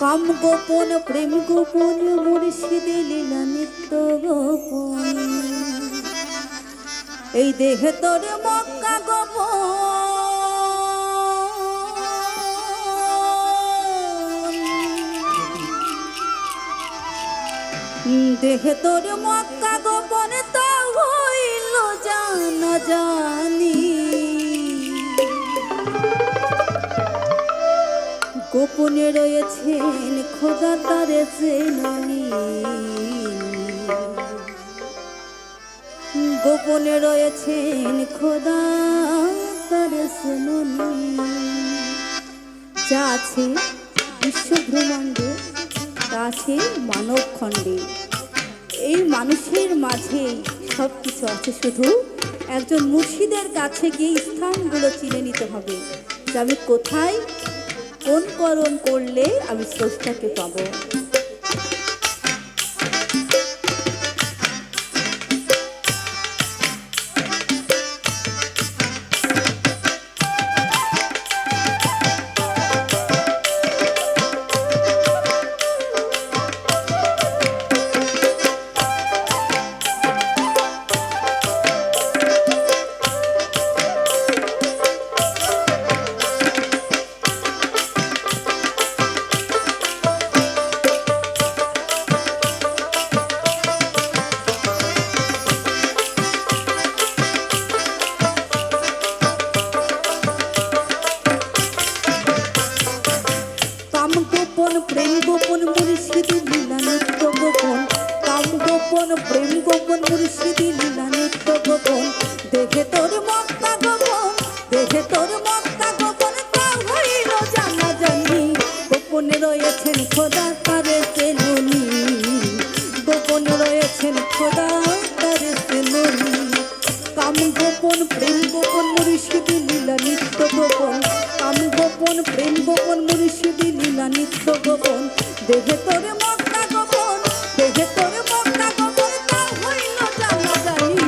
কাম গোপন, প্রেম গোপন, মুর্শিদে লীলা নিত্য গোপন। এই দেহে তোর মক্কা গোপন। দেহে তোর মক্কা গোপন, তা হইল জানা জানি। গোপনে রয়েছেন খোদা তারে চেননি গোপনে রয়েছেন খোদা তারে চেননি যা আছে বিশ্বব্রহ্মাণ্ডে, তা আছে মানব খণ্ডে এই মানুষের মাঝে সব কিছু আছে শুধু একজন মুর্শিদের কাছে গিয়ে স্থানগুলো চিনে নিতে হবে যে আমি কোথায় কোন করণ করলে আমি স্রষ্টাকে পাবো। কাম গোপন, প্রেম গোপন পরিস্থিতি, লীলা নিত্য গোপন। কাম গোপন, প্রেম গোপন পরিস্থিতি, লীলা নিত্য গোপন। দেখে তোর মক্তা গোপন কাম গোপন, প্রেম গোপন মুর্শিদি লীলা, নিত্য গোপন। কাম গোপন, প্রেম গোপন মুর্শিদি লীলা, নিত্য গোপন। দেহে তোর মক্কা গোপন, দেহে তোর মক্কা গোপন তা হইল জানা জানি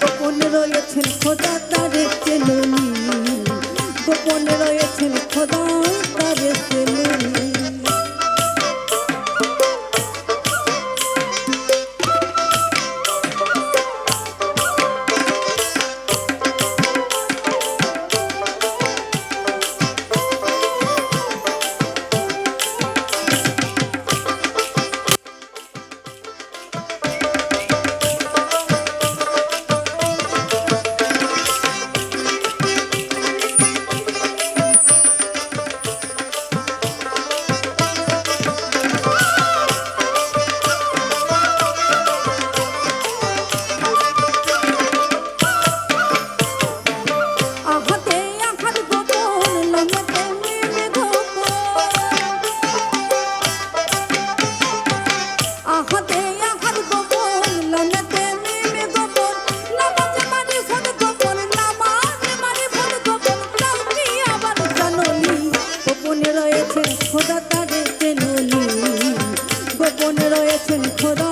গোপনে রয়েছেন খোদা তারে চেনুনি। গোপনে রয়েছেন খোদা তারে চেনুনি। গোপনে রয়েছেন খোদা।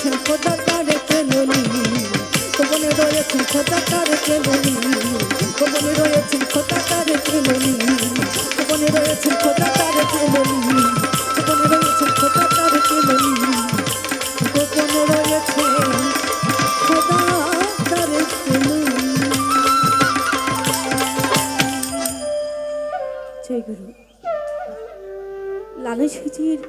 রয়েছেন খোদা তারে কেলনি গোপনে রয়েছেন খোদা তারে কেলনি গোপনে রয়েছেন খোদা তারে কেলনি গোপনে রয়েছেন খোদা তারে কেলনি গোপনে রয়েছেন খোদা তারে লালু সুজির